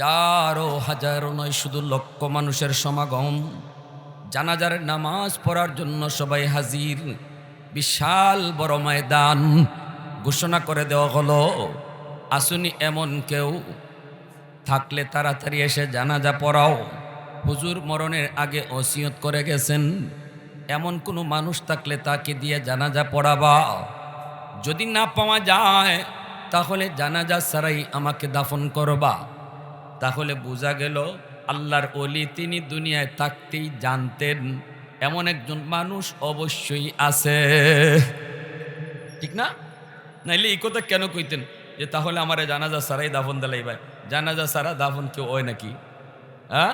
হাজারো হাজারো নয়, শুধু লক্ষ মানুষের সমাগম। জানাজার নামাজ পড়ার জন্য সবাই হাজির। বিশাল বড় ময়দান, ঘোষণা করে দেওয়া হলো, আসুনি এমন কেউ। থাকলে তাড়াতাড়ি এসে জানাজা পড়াও। হুজুর মরণের আগে ওসিয়ত করে গেছেন। এমন কোনো মানুষ থাকলে তাকে দিয়ে জানাজা পড়াবা। যদি না পাওয়া যায়, তাহলে জানাজা ছাড়াই আমাকে দাফন করবা। তাহলে বোঝা গেল আল্লাহর অলি তিনি দুনিয়ায় থাকতেই জানতেন। এমন একজন মানুষ অবশ্যই আছে। ঠিক না? নাইলে এই কথা কেন কইতেন? যে তাহলে আমার জানাজা সারাই দাফন দিলাই ভাই। জানাজা সারা দাফন কেউ ওই নাকি? হ্যাঁ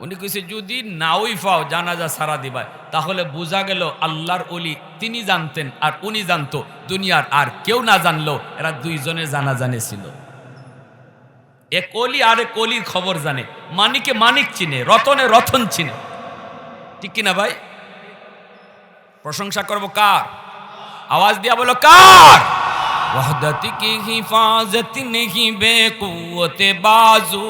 উনি কইছে, যদি নাওই পাও জানাজা সারা দিবাই, তাহলে বোঝা গেল আল্লাহর অলি তিনি জানতেন আর উনি জানতো। দুনিয়ার আর কেউ না জানলো, এরা দুইজনে জানা জানে ছিল। এ কলি আর এক অলির খবর জানে। মানিকে মানিক চিনে, রতনে রতন চিনে। ঠিক কিনা ভাই? প্রশংসা করব কার? আওয়াজ দিয়া বলো কার? ওহদত কি হিফাজত নেহি বে কুয়তে বাজু।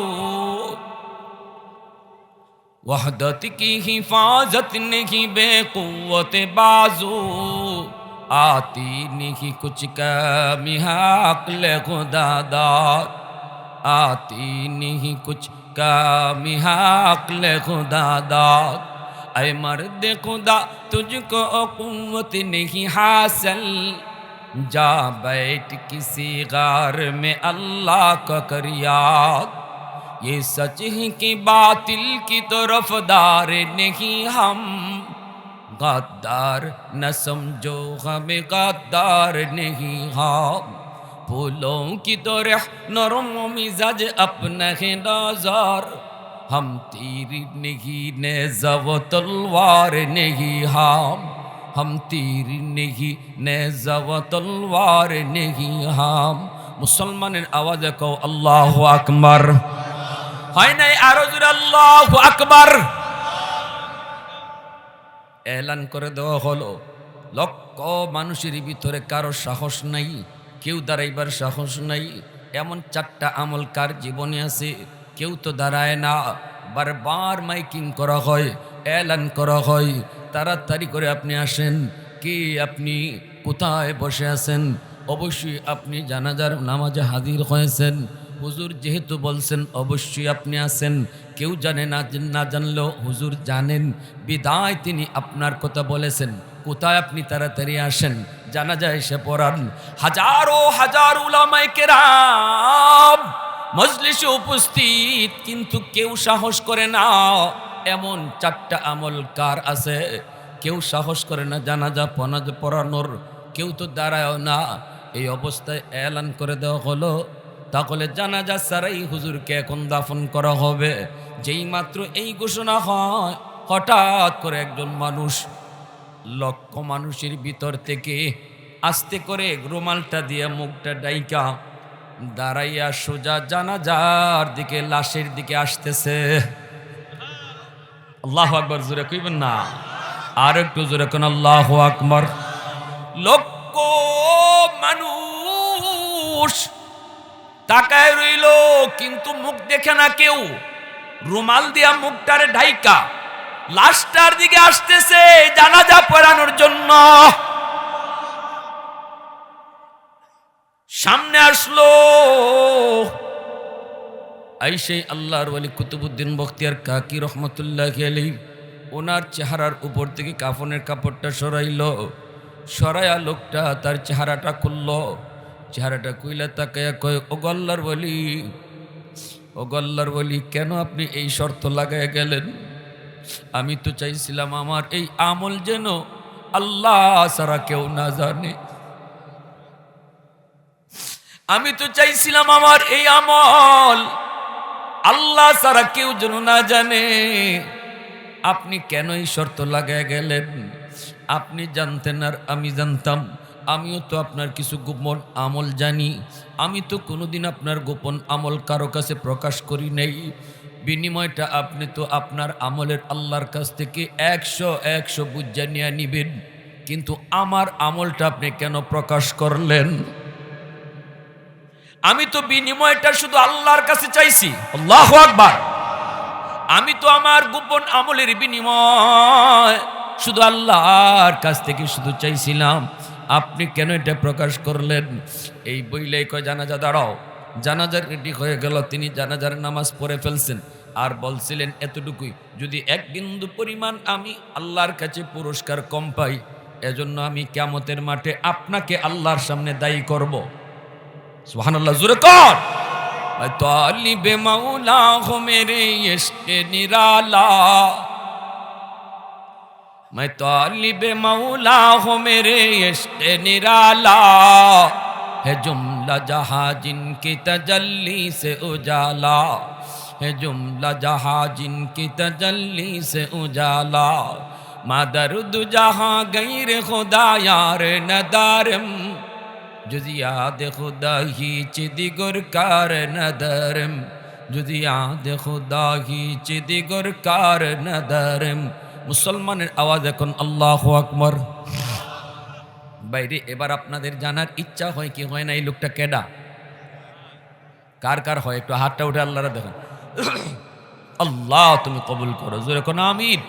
ওহদত কি হিফাজত নেহি বে কুয়তে বাজু। আতি নেহি কুচ কামি হাক লে आती नहीं कुछ कमी हकल खुदादार ऐ मर्द खुदा, तुझको कुवत नहीं हासिल। जा बैठ किसी गार में अल्लाह का कर याद ये सच है कि बातिल की तरफदार नहीं हम। गद्दार न समझो, हमें गद्दार नहीं हम। फूलों की तरह नरम मिजाज अपना है नजर हम तीर नहीं ने जव तलवार नहीं हम हम तीर नहीं नेजा व তলওয়ার নেহি হাম মুসলমানের আওয়াজে কও আল্লাহ আকবার হয় নাই আরো জোরে আল্লাহ আকবার এলান করে দেওয়া হলো লক্ষ মানুষের ভিতরে কারো সাহস নাই কেউ দাঁড়াইবার সাহস নাই। এমন চারটা আমল কার জীবনে আছে, কেউ তো দাঁড়ায় না। বারবার মাইকিং করা হয় অ্যালান করা হয়। তাড়াতাড়ি করে আপনি আসেন, কি আপনি, কোথায় বসে আছেন? অবশ্যই আপনি জানাজার নামাজে হাজির হয়েছেন। হুজুর যেহেতু বলছেন, অবশ্যই আপনি আছেন। কেউ জানে না না জানলেও হুজুর জানেন। বিদায় তিনি আপনার কথা বলেছেন। কোথায় আপনি তাড়াতাড়ি আসেন? জানা জানাজা এসে পড়ান। হাজারো হাজার কেরাম মজলিসে উপস্থিত, কিন্তু কেউ সাহস করে না। এমন চারটা আমল কার আছে? কেউ সাহস করে না জানাজা পনাজ পড়ানোর। কেউ তো দাঁড়ায় না। এই অবস্থায় এলান করে দেওয়া হলো। তাহলে জানা জানাজা সারাই হুজুরকে এখন দাফন করা হবে। যেই মাত্র এই ঘোষণা হয়, হঠাৎ করে একজন মানুষ লক্ষ মানুষের ভিতর থেকে আস্তে করে রুমালটা দিয়ে মুখটা ডাইকা দাঁড়াইয়া সোজা জানাজার দিকে, লাশের দিকে আসতেছে। আল্লাহ আকবর, জোরে কইবেন না। আর একটু জোরে কোন, আল্লাহ আকবর। লক্ষ মানুষ তাকায় রইল, কিন্তু মুখ দেখে না কেউ। রুমাল দিয়া মুখটারে ঢাইকা লাশটার দিকে আসতেছে জানাজা পড়ানোর জন্য। সামনে আসলো। আইসে আল্লাহর ওয়ালি কুতুবুদ্দিন বখতিয়ার কাকি রহমতুল্লাহ আলী ওনার চেহারার উপর থেকে কাফনের কাপড়টা সরাইল। সরাইয়া লোকটা তার চেহারাটা খুলল। চেহারাটা কইলা তাকায়া কয়, ও বলি ও বলি কেন আপনি এই শর্ত লাগায় গেলেন? আমি তো চাইছিলাম আমার এই আমল যেন আল্লাহ সারা কেউ না জানে। আমি তো চাইছিলাম আমার এই আমল আল্লাহ সারা কেউ যেন না জানে। আপনি কেন এই শর্ত লাগায় গেলেন? আপনি জানতেন আর আমি জানতাম। আমিও তো আপনার কিছু গোপন আমল জানি। আমি তো কোনোদিন আপনার গোপন আমল কারও কাছে প্রকাশ করি নাই। বিনিময়টা আপনি তো আপনার আমলের আল্লাহর কাছ থেকে একশো একশো বুজ্জা নিয়ে নিবেন। কিন্তু আমার আমলটা আপনি কেন প্রকাশ করলেন? আমি তো বিনিময়টা শুধু আল্লাহর কাছে চাইছি। আল্লাহ আকবার। আমি তো আমার গোপন আমলের বিনিময় শুধু আল্লাহর কাছ থেকে শুধু চাইছিলাম। আপনি কেন এটা প্রকাশ করলেন? এই বইলে কয় জানাজা দাঁড়াও। জানাজার রেডি হয়ে গেল তিনি জানাজার নামাজ পড়ে ফেলছেন আর বলছিলেন এতটুকুই যদি এক বিন্দু পরিমাণ আমি আল্লাহর কাছে পুরস্কার কম পাই এজন্য আমি কেমতের মাঠে আপনাকে আল্লাহর সামনে দায়ী করব সুবহানাল্লাহ জোরে কর तालिब मौला हो मेरे इश्क निराला मैं तालिब मौला हो मेरे इश्क निराला ہے جملہ جہاں جن کی تجلی سے اجالا، ہے جملہ جہاں جن کی تجلی سے اجالا۔ مادرد جہاں غیر خدا یار ندارم جزیاد خدا ہی چی دی گرکار ندارم جزیاد خدا ہی چی دی گرکار ندارم۔ مسلمان آواز کن اللہ اکبر۔ বাইরে, এবার আপনাদের জানার ইচ্ছা হয় কি হয় না, এই লোকটা কেডা? কার কার হয়? একটু হাতটা উঠে আল্লাহরা দেখেন। আল্লাহ, তুমি কবুল করো। জোরে কোনো আমিন।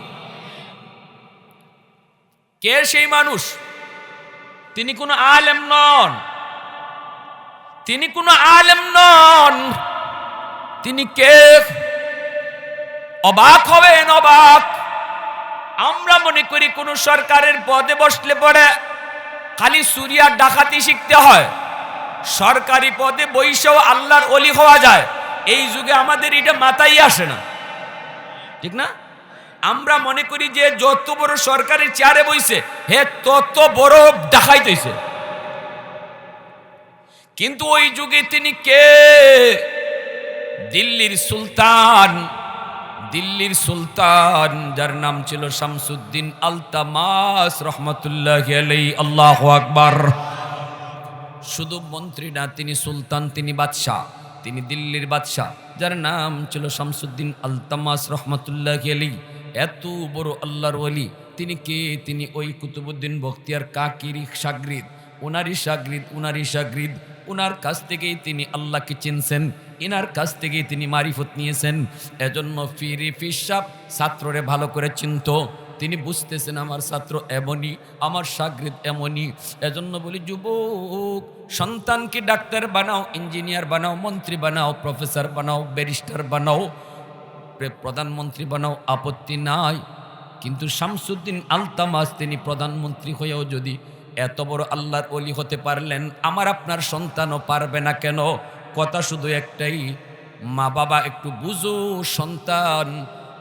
কে সেই মানুষ? তিনি কোনো আলেম নন। তিনি কোনো আলেম নন। তিনি কে? অবাক হবেন, অবাক। আমরা মনে করি কোন সরকারের পদে বসলে পরে খালি সুরিয়ার ডাকাতি শিখতে হয়। সরকারি পদে বৈশেও আল্লাহর অলি হওয়া যায়। এই যুগে আমাদের এটা মাথায় আসে না। ঠিক না? আমরা মনে করি যে যত বড় সরকারি চেয়ারে বইছে, হে তত বড় দেখাইতেছে কিন্তু ওই যুগে তিনি কে? দিল্লির সুলতান দিল্লির সুলতান, যার নাম ছিল শামসুদ্দিন আলতামাস রহমতুল্লাহ আল্লাহ আকবার। শুধু মন্ত্রী না, তিনি সুলতান, তিনি বাদশাহ, তিনি দিল্লির বাদশাহ, যার নাম ছিল শামসুদ্দিন আলতামাস রহমতুল্লাহ আলী এত বড় আল্লাহর ওলি, তিনি কে? তিনি ওই কুতুবুদ্দিন বখতিয়ার কাকির সাগরিদ ওনারই সাগরিদ, উনারই সাগরিদ। উনার কাছ থেকেই তিনি আল্লাহকে চিনছেন। ইনার কাছ থেকেই তিনি মারিফত নিয়েছেন। এজন্য ফিরি ফিসাব ছাত্ররে ভালো করে চিনত। তিনি বুঝতেছেন, আমার ছাত্র এমনই, আমার সাগরিদ এমনই। এজন্য বলি, যুবক, সন্তানকে ডাক্তার বানাও, ইঞ্জিনিয়ার বানাও, মন্ত্রী বানাও, প্রফেসর বানাও, ব্যারিস্টার বানাও প্রধানমন্ত্রী বানাও, আপত্তি নাই। কিন্তু শামসুদ্দিন আলতামাস তিনি প্রধানমন্ত্রী হয়েও যদি এত বড় আল্লাহর অলি হতে পারলেন, আমার আপনার সন্তানও পারবে না কেন? কথা শুধু একটাই, মা বাবা একটু বুঝো সন্তান,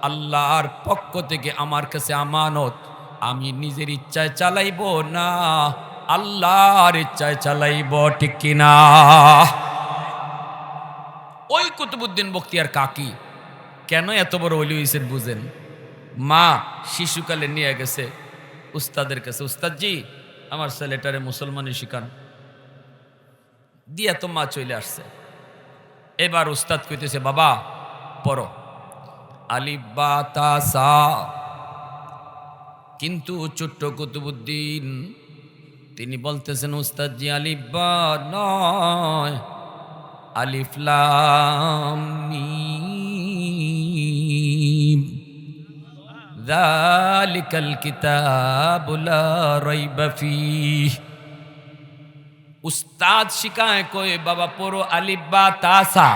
আল্লাহর পক্ষ থেকে আমার কাছে আমানত। আমি নিজের ইচ্ছায় চালাইব না, আল্লাহর ইচ্ছায় চালাইব, ঠিক কিনা? ওই কুতুবুদ্দিন বখতিয়ার কাকি, কেন এত বড় অলি হয়েছেন বুঝেন? মা শিশুকালে নিয়ে গেছে উস্তাদের কাছে, উস্তাদজি, আমার ছেলেটারে মুসলমানি শিখান। দিয়া তো মা চলে আসছে। এবার উস্তাদ কইতেছে, বাবা, পড়ো। আলিব্বা তাসা কিন্তু ছোট্ট কুতুবুদ্দিন, তিনি বলতেছেন উস্তাদজি আলিব্বা নয়, আলিফ লাম মিম। যালিকাল কিতাবু লা রাইবা ফীহ। উস্তাদ শিখায় কয়ে, বাবা, পড়ো আলিফ বা তাসা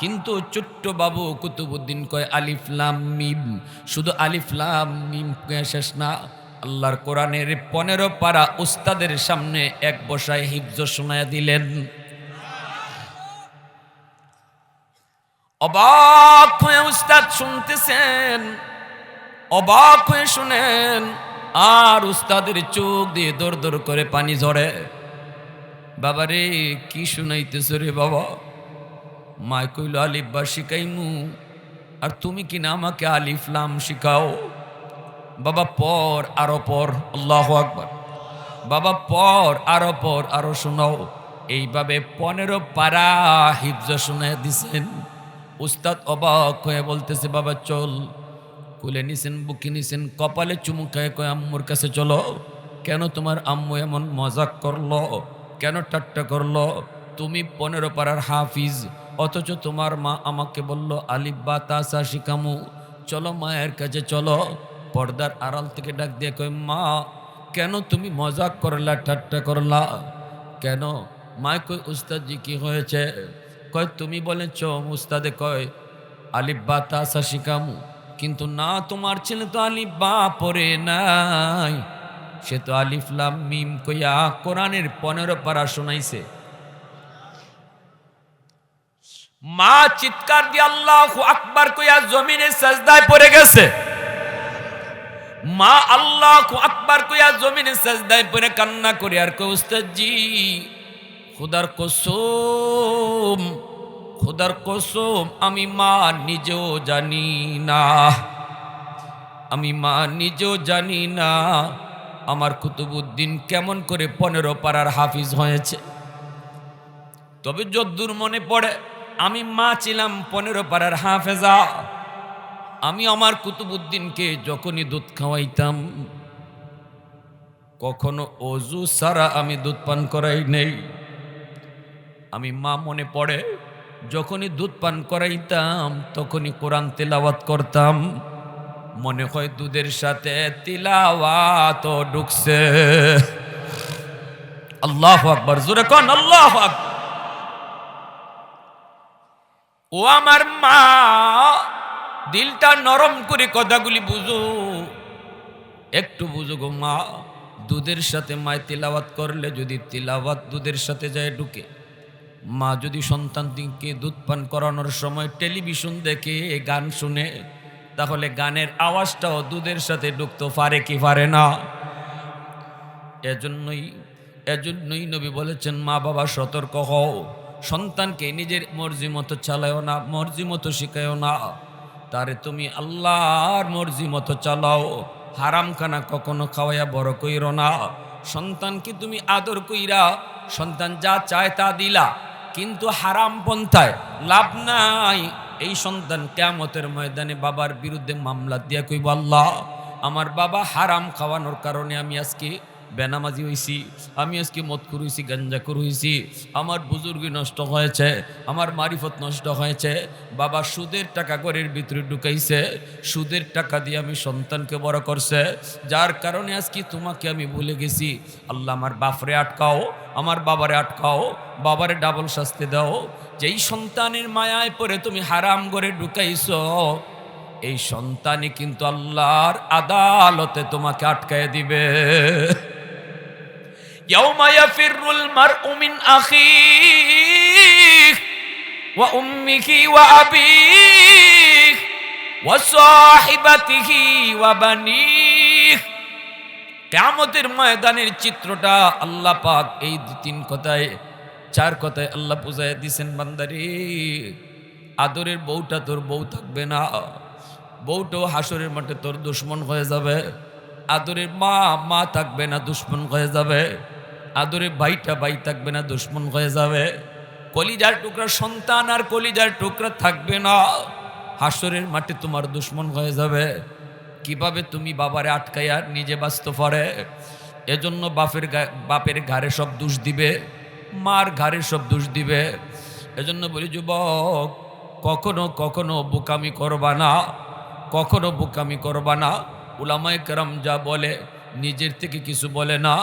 কিন্তু ছোট্ট বাবু কুতুবুদ্দিন কয়, আলিফ, লাম, মিম। শুধু আলিফ, লাম, মিম শেষ না, আল্লাহর কোরআনের পনেরো পারা উস্তাদের সামনে এক বসায় হিফজ শোনায় দিলেন। অবাক হয়ে উস্তাদ শুনতেছেন, অবাক হয়ে শুনেন, আর উস্তাদের চোখ দিয়ে দর দর করে পানি ঝরে। বাবা রে কি শুনাইতেছ রে বাবা? মায় কইল আলিফবা শিখাইমু আর তুমি কিনা আমাকে আলিফলাম শিখাও বাবা, পর, আরও পর, আল্লাহ আকবার। বাবা, পর, আরও পর, আরও শোনাও। এইভাবে পনেরো পারা হিফজ শুনে দিছেন। উস্তাদ অবাক হয়ে বলতেছে, বাবা, চল। কুলে নিছেন, বুকে নিছেন, কপালে চুমু খায় কয়, আম্মুর কাছে চলো। কেন তোমার আম্মু এমন মজাক করল? কেন ঠাট্টা করল? তুমি পনেরো পাড়ার হাফিজ, অথচ তোমার মা আমাকে বলল, আলিফ বা তাসা শিকামু। চলো মায়ের কাছে চলো, পর্দার আড়াল থেকে ডাক দিয়ে কয়, মা, কেন তুমি মজাক করলা, ঠাট্টা করলা? কেন? মা কই উস্তাদজি, কি হয়েছে? কয়, তুমি বলেছ, উস্তাদে কয়, আলিফ বা তাসা শিকামু। কিন্তু না, তোমার ছেলে তো আলিফ বা নাই। সে তো আলিফ লাম মিম কইয়া কোরআনের পনেরো পারা শোনাইছে। মা চিৎকার দিয়ে আল্লাহ আকবার কইয়া জমিনে সাজদায় পড়ে গেছে। মা আল্লাহ আকবার কইয়া জমিনে সাজদায় পড়ে কান্না করে আর উস্তাদজি, খুদার কসম খুদার কসম, আমি মা নিজেও জানি না। আমি মা নিজেও জানি না। আমার কুতুবুদ্দিন কেমন করে পনেরো পাড়ার হাফিজ হয়েছে? তবে যদ্দূর মনে পড়ে, আমি মা ছিলাম পনেরো পাড়ার হাফেজা। আমি আমার কুতুবুদ্দিনকে যখনই দুধ খাওয়াইতাম, কখনো অজু সারা আমি দুধ পান করাই নেই। আমি মা মনে পড়ে, যখনই দুধ পান করাইতাম, তখনই কোরআন তেলাওয়াত করতাম। মনে হয় দুধের সাথে তিলাওয়াত ঢুকছে। আল্লাহ আকবর, জোরে কন, আল্লাহ ও আমার মা, দিলটা নরম করে কথাগুলি বুঝো। একটু বুঝো গো মা, দুধের সাথে মায় তিলাওয়াত করলে যদি তিলাওয়াত দুধের সাথে যায় ঢুকে। মা যদি সন্তানকে দুধ পান করানোর সময় টেলিভিশন দেখে, গান শুনে তাহলে গানের আওয়াজটাও দুধের সাথে ঢুকতে পারে কি পারে না। এজন্যই এজন্যই নবী বলেছেন, মা বাবা, সতর্ক হও। সন্তানকে নিজের মর্জি মতো চালাও না, মর্জি মতো শিখায়ও না। তারে তুমি আল্লাহর মর্জি মতো চালাও। হারাম খানা কখনো খাওয়াইয়া বড় কইর না। সন্তানকে তুমি আদর কইরা, সন্তান যা চায় তা দিলা। কিন্তু হারাম পন্থায় লাভ নাই। এই সন্তান কেয়ামতের ময়দানে বাবার বিরুদ্ধে মামলা দিয়া কইব, আল্লাহ, আমার বাবা হারাম খাওয়ানোর কারণে আমি আজকে বেনামাজি হইছি, আমি আজকে মদকুর হইছি গাঞ্জাকুর হইছি। আমার বুজুর্গি নষ্ট হয়েছে, আমার মারিফত নষ্ট হয়েছে। বাবা সুদের টাকা ঘরের ভিতরে ঢুকাইছে, সুদের টাকা দিয়ে আমি সন্তানকে বড় করছে। যার কারণে আজকে তোমাকে আমি ভুলে গেছি। আল্লাহ আমার বাপরে আটকাও, আমার বাবারে আটকাও, বাবারে ডাবল শাস্তি দাও। যেই সন্তানের মায়ায় পরে তুমি হারাম করে ঢুকাইছো, এই সন্তানই কিন্তু আল্লাহর আদালতে তোমাকে আটকায় দিবে। ইয়াউমা ওয়া ওয়া ময়দানের চিত্রটা আল্লাহ পাক এই দু তিন কথায়, চার কথায় আল্লাহ পূজায় দিছেন, বান্দারি। আদরের বউটা তোর বউ থাকবে না। বউটাও হাসরের মাঠে তোর দুশ্মন হয়ে যাবে। আদরের মা মা থাকবে না, দুশ্মন হয়ে যাবে। আদরের ভাইটা, ভাই থাকবে না, দুশ্মন হয়ে যাবে। কলিজার টুকরা, সন্তান আর কলিজার টুকরা থাকবে না। হাসরের মাঠে তোমার দুশ্মন হয়ে যাবে। কীভাবে তুমি বাবারে আটকাই আর নিজে বাঁচতে পারে এজন্য বাপের বাপের ঘাড়ে সব দোষ দিবে। মার ঘাড়ে সব দোষ দিবে। এজন্য বলি, যুবক, কখনো কখনো বোকামি করবা না। কখনো বোকামি করবা না। উলামায়ে কেরাম যা বলে, নিজের থেকে কিছু বলে না।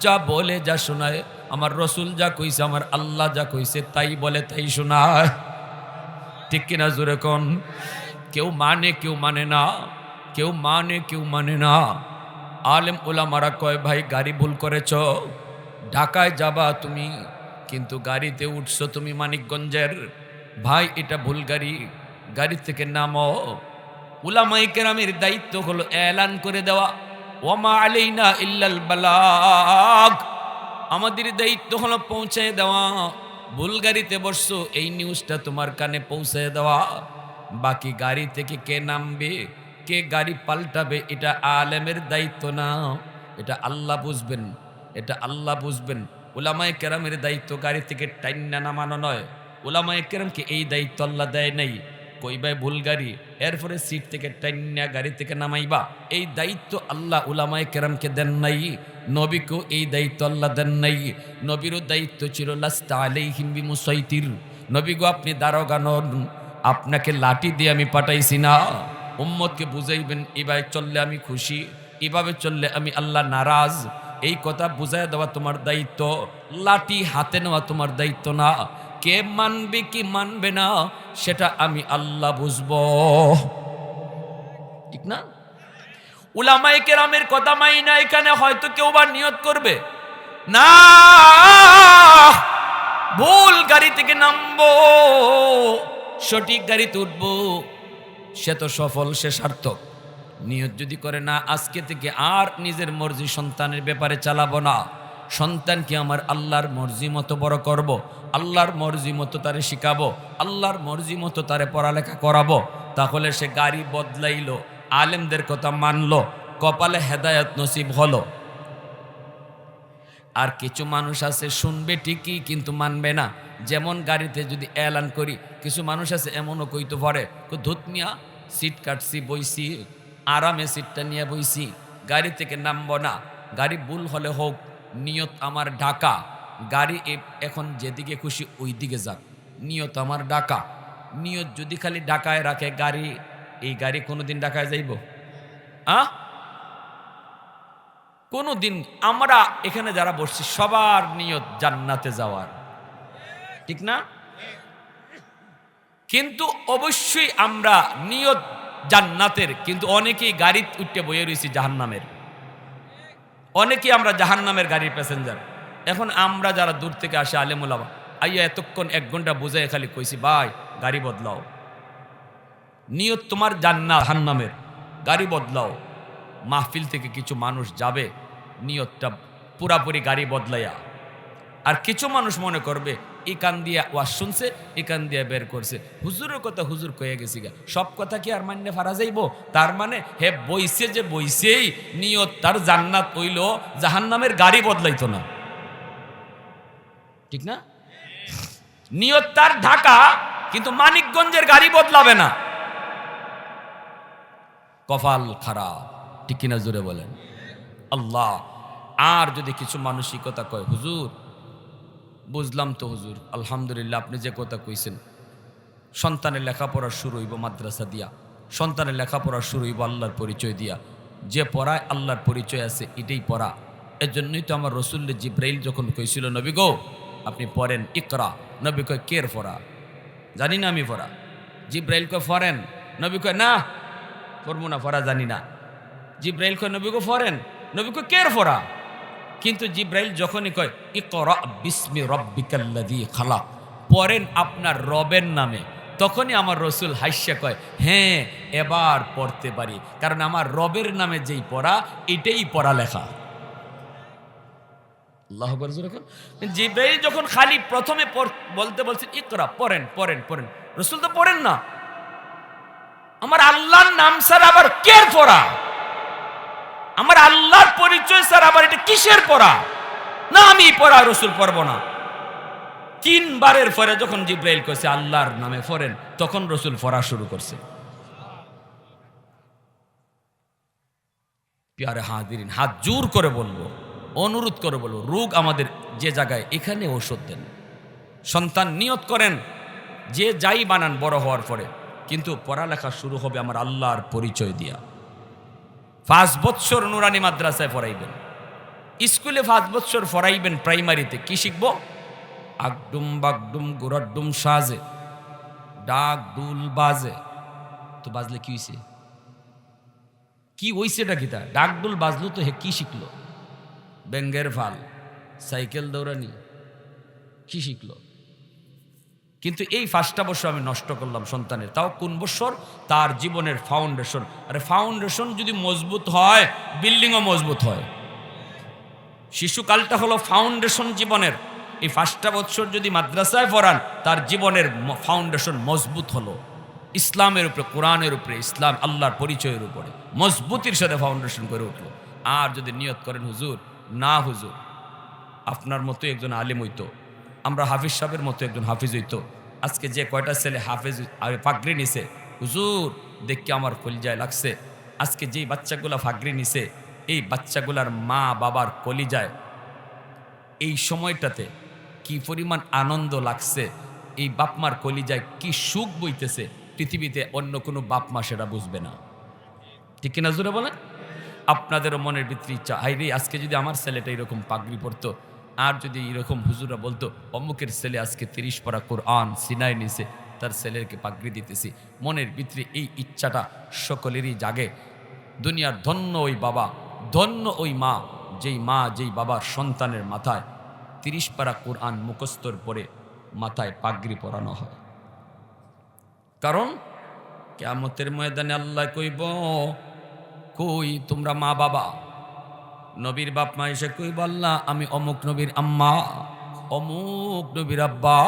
যা বলে, যা শোনায়। আমার রসুল যা কইছে, আমার আল্লাহ যা কইছে, তাই বলে, তাই শোনায়। ঠিক কিনা জোরে কন? কেউ মানে কেউ মানে না। কেউ মানে কেউ মানে না। আলেম ওলামারা কয়, ভাই, গাড়ি ভুল করেছ। ঢাকায় যাবা তুমি, কিন্তু গাড়িতে উঠছো তুমি মানিকগঞ্জের। ভাই, এটা ভুল গাড়ি। গাড়ি থেকে নামো। উলামাই কেরামের দায়িত্ব হলো এলান করে দেওয়া। ওমা আলাইনা ইল্লাল বালাগ। আমাদের দায়িত্ব হলো পৌঁছে দেওয়া। ভুল গাড়িতে বসছো, এই নিউজটা তোমার কানে পৌঁছে দেওয়া। বাকি গাড়ি থেকে কে নামবে, কে গাড়ি পাল্টাবে, এটা আলেমের দায়িত্ব না। এটা আল্লাহ বুঝবেন, এটা আল্লাহ বুঝবেন। ওলামায় কেরামের দায়িত্ব গাড়ি থেকে টাইন্না নামানো নয়। ওলামায় কেরামকে এই দায়িত্ব আল্লাহ দেয় নাই। কইবাই ভুল গাড়ি, এরপরে সিট থেকে টাইন্না গাড়ি থেকে নামাইবা। এই দায়িত্ব আল্লাহ উলামায় কেরামকে দেন নাই, নবীকেও এই দায়িত্ব আল্লাহ দেন নাই। নবীরও দায়িত্ব ছিল, লাস্তা আলাইহিম বিমুসাইতির। নবী গো আপনি দারোগা নন, আপনাকে লাঠি দিয়ে আমি পাঠাইছি না। উম্মতকে বুঝাইবেন, এভাবে চললে আমি খুশি, এভাবে চললে আমি আল্লাহ নারাজ। এই কথা বুঝাই দেওয়া তোমার দায়িত্ব, লাঠি হাতে নেওয়া তোমার দায়িত্ব না। কে মানবে, কি মানবে না, সেটা আমি আল্লাহ বুঝব। ঠিক না? উলামাই কেরামের কথা মাই না, এখানে হয়তো কেউ বা নিয়ত করবে। না, ভুল গাড়ি থেকে নামবো, সঠিক গাড়িতে উঠবো, সে তো সফল, সে সার্থক। নিয়ত যদি করে না, আজকে থেকে আর নিজের মর্জি সন্তানের ব্যাপারে চালাবো না। সন্তানকে আমার আল্লাহর মর্জি মতো বড় করব। আল্লাহর মর্জি মতো তারে শিখাবো, আল্লাহর মর্জি মতো তারে পড়ালেখা করাবো, তাহলে সে গাড়ি বদলাইলো, আলেমদের কথা মানলো, কপালে হেদায়ত নসিব হলো। আর কিছু মানুষ আছে, শুনবে ঠিকই কিন্তু মানবে না। যেমন গাড়িতে যদি এলান করি, কিছু মানুষ আছে এমনও কইতে পারে ধুত মিয়া, সিট কাটছি, বইছি, আরামে সিটটা নিয়ে বইছি, গাড়ি থেকে নামবো না, গাড়ি ভুল হলে হোক, নিয়ত আমার ঢাকা। গাড়ি এখন যেদিকে খুশি ওই দিকে যাক। নিয়ত আমার ডাকা। নিয়ত যদি খালি ডাকায় রাখে, গাড়ি, এই গাড়ি কোনোদিন ডাকায় যাইব? আ? কোনো দিন আমরা এখানে যারা বসছি, সবার নিয়ত জান্নাতে যাওয়ার। ঠিক না? কিন্তু অবশ্যই আমরা নিয়ত জান্নাতের, কিন্তু অনেকেই গাড়ি উঠতে বয়ে রয়েছি জাহান্নামের। অনেকেই আমরা জাহান্নামের গাড়ির প্যাসেঞ্জার। এখন আমরা যারা দূর থেকে আসে আলেমুলামা আইয়া এতক্ষণ এক ঘণ্টা বুঝাই খালি কইছি, ভাই, গাড়ি বদলাও। নিয়ত তোমার জান্নাত হান্নামের গাড়ি বদলাও। মাহফিল থেকে কিছু মানুষ যাবে, নিয়তটা পুরাপুরি গাড়ি বদলাইয়া। আর কিছু মানুষ মনে করবে এই কান দিয়ে ওয়াজ শুনছে এই কান দিয়ে বের করছে। হুজুরের কথা হুজুর কয়ে গেছি গা। সব কথা কি আর মান্য ফারা যাইব? তার মানে হে বইছে যে বইছেই, নিয়ত তার জান্নাত হইল জাহান্নামের গাড়ি বদলাইতো না। ঠিক না? নিয়ত তার ঢাকা, কিন্তু মানিকগঞ্জের গাড়ি বদলাবে না। কপাল খারাপ, ঠিক কিনা জোরে বলেন? আল্লাহ, আর যদি কিছু মানসিকতা কয়, হুজুর, বুঝলাম তো হুজুর, আলহামদুলিল্লাহ আপনি যে কথা কইছেন, সন্তানের লেখাপড়া শুরু হইব মাদ্রাসা দিয়া, সন্তানের লেখাপড়া শুরু হইব আল্লাহর পরিচয় দিয়া, যে পড়ায় আল্লাহর পরিচয় আছে এটাই পড়া। এর জন্যই তো আমার রসুল্লে জিব্রাইল যখন কইছিল, নবী গো আপনি পড়েন, ইকরা, নবী কয়, কের পড়া জানি না আমি পড়া জিব্রাইল কয়, ফরেন। নবী কয়, না, পড়ব না, ফরা জানি না। জিব্রাইল কয়, নবী কয়, ফরেন। নবী কয়, কের পড়া কিন্তু জিব্রাইল যখনই কয়, ইকরা বিস্মি রব্বিকাল্লাযী খালাক, পড়েন আপনার রবের নামে, তখনই আমার রসুল হাস্যা কয় হ্যাঁ এবার পড়তে পারি। কারণ আমার রবের নামে যেই পড়া, এটাই পড়ালেখা। আল্লাহ জিব্রাইল যখন খালি প্রথমে বলতে বলছেন ইকরা, পড়েন পড়েন পড়েন। রসুল তো পড়েন না। আমার আল্লাহর নাম স্যার আবার কের পড়া? আমার আল্লাহর পরিচয় স্যার আবার এটা কিসের পড়া? না, আমি পড়া রসুল পড়ব না। তিনবারের পরে যখন জিব্রাইল কইছে, আল্লাহর নামে ফরেন তখন রসুল পড়া শুরু করছে। হাত জোর করে বলব। অনুরোধ করে বলব, রোগ আমাদের যে জায়গায়, এখানে ওষুধ দেন। সন্তান নিয়ত করেন, যে যাই বানান বড় হওয়ার পরে, কিন্তু পড়ালেখা শুরু হবে আমার আল্লাহর পরিচয় দিয়া। পাঁচ বৎসর নুরানি মাদ্রাসায় পড়াইবেন। স্কুলে পাঁচ বৎসর পড়াইবেন প্রাইমারিতে, কি শিখব? আগডুম বাগডুম গোরাডুম সাজে, ডাক ডুল বাজে। তো বাজলে কি হয়েছে কি হইছেটা কি তা? ডাকডুল বাজলো তো হে, কি শিখলো? ব্যাঙ্গের ফাল সাইকেল দৌড়ানি, কি শিখলো? কিন্তু এই পাঁচটা বছর আমি নষ্ট করলাম সন্তানের। তাও কোন বছর তার জীবনের ফাউন্ডেশন আরে ফাউন্ডেশন যদি মজবুত হয় বিল্ডিংও মজবুত হয়। শিশুকালটা হলো ফাউন্ডেশন জীবনের। এই পাঁচটা বছর যদি মাদ্রাসায় পড়ান, তার জীবনের ফাউন্ডেশন মজবুত হলো। ইসলামের উপরে, কোরআনের উপরে, ইসলাম আল্লাহর পরিচয়ের উপরে। মজবুতির সাথে ফাউন্ডেশন করে উঠল। আর যদি নিয়ত করেন হুজুর না হুজুর, আপনার মতো একজন আলিম হইতো। আমরা হাফিজ সাহেবের মতো একজন হাফিজ হইতো। আজকে যে কয়টা ছেলে হাফিজ পাগড়ি নিছে, হুজুর দেখকে আমার কলিজায় লাগছে। আজকে যেই বাচ্চাগুলো ফাগড়ি নিছে, এই বাচ্চাগুলার মা বাবার কলিজায় এই সময়টাতে কি পরিমাণ আনন্দ লাগছে, এই বাপমার কলিজায় কি সুখ বইতেছে, পৃথিবীতে অন্য কোনো বাপমা সেটা বুঝবে না। ঠিক কিনা জুড়ে বলেন? আপনাদেরও মনের ভিতরে ইচ্ছা হাই রে, আজকে যদি আমার ছেলেটা এরকম পাগড়ি পরতো, আর যদি এরকম হুজুরা বলতো, অমুকের ছেলে আজকে তিরিশ পরা কোরআন সিনাই নিছে, তার ছেলেকে পাগড়ি দিতেছি। মনের ভিতরে এই ইচ্ছাটা সকলেরই জাগে। দুনিয়ার ধন্য ওই বাবা, ধন্য ওই মা, যেই মা, যেই বাবার সন্তানের মাথায় তিরিশ পারা কোরআন মুখস্থর পরে মাথায় পাগড়ি পরানো হয়। কারণ কেমতের ময়দানে আল্লাহ কইব কই তোমরা মা বাবা? নবীর বাপ মা এসে কই আল্লাহ আমি অমুক নবীর আম্মা, অমুক নবীর আব্বা।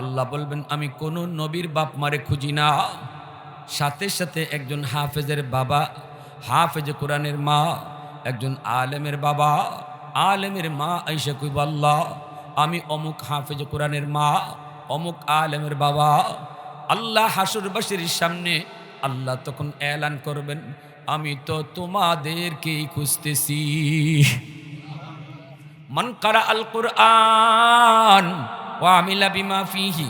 আল্লাহ বলবেন, আমি কোন নবীর বাপ মারে খুঁজি না। সাথে সাথে একজন হাফেজের বাবা, হাফেজ কোরআনের মা, একজন আলেমের বাবা, আলেমের মা এসে কইব আল্লাহ আমি অমুক হাফেজ কোরআনের মা, অমুক আলেমের বাবা। আল্লাহ হাসুরবাসীর সামনে আল্লাহ তখন এলান করবেন। আমি তো তোমাদেরকেই খুঁজতেছি। মন কারা আল কুরআন, ওয়া আমিলা বিমা ফিহি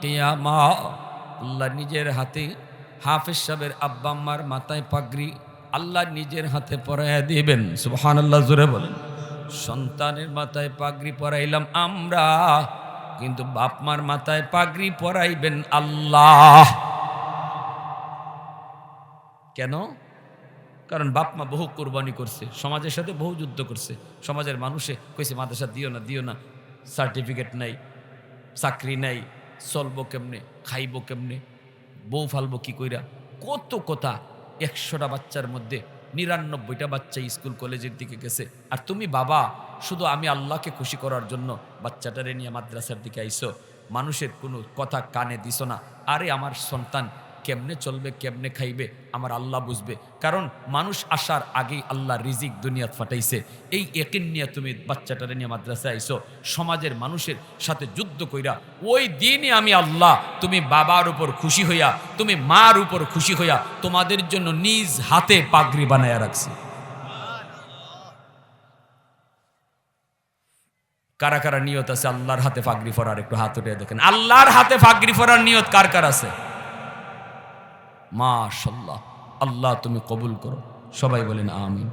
কিয়ামা। আল্লাহ নিজের হাতে হাফেজ সাহেবের আব্বা আম্মার মাথায় পাগড়ি আল্লাহ নিজের হাতে পরাইয়া দিবেন। সুবহানাল্লাহ, জোরে বলেন। সন্তানের মাথায় পাগড়ি পরাইলাম আমরা। কিন্তু বাপমার মাথায় পাগড়ি পরাইবেন আল্লাহ। কেন? কারণ বাপ মা বহু কোরবানি করছে, সমাজের সাথে বহু যুদ্ধ করছে, সমাজের মানুষে কইছে, মাদ্রাসা দিও না দিও না, সার্টিফিকেট নাই, চাকরি নাই, চলবো কেমনে, খাইবো কেমনে, বউ ফালবো কি কইরা? কত কথা, একশোটা বাচ্চার মধ্যে নিরানব্বইটা বাচ্চা স্কুল, কলেজের দিকে গেছে। আর তুমি বাবা শুধু আমি আল্লাহকে খুশি করার জন্য বাচ্চাটারে নিয়ে মাদ্রাসার দিকে আইসো, মানুষের কোনো কথা কানে দিস না। আরে আমার সন্তান কেমনে চলবে, কেমনে খাইবে, আমার আল্লাহ বুঝবে। কারণ মানুষ আসার আগেই আল্লাহ রিজিক দুনিয়াত ফাটাইছে। এই একিন নিয়ে তুমি বাচ্চাটারে নিয়ে মাদ্রাসায় আইসো, সমাজের মানুষের সাথে যুদ্ধ কইরা, ওই দিনই আমি আল্লাহ, তুমি বাবার উপর খুশি হইয়া, তুমি মার উপর খুশি হইয়া তোমাদের জন্য নিজ হাতে পাগড়ি বানায়া রাখছি। কারা কারা নিয়ত আছে? আল্লাহর হাতে ফাগরি ফরার একটু হাত উঠে দেখেন। আল্লাহর হাতে ফাগরি ফরার নিয়ত কার কার আছে? মাশাল্লাহ আল্লাহ তুমি কবুল করো। সবাই বলেন, আমিন।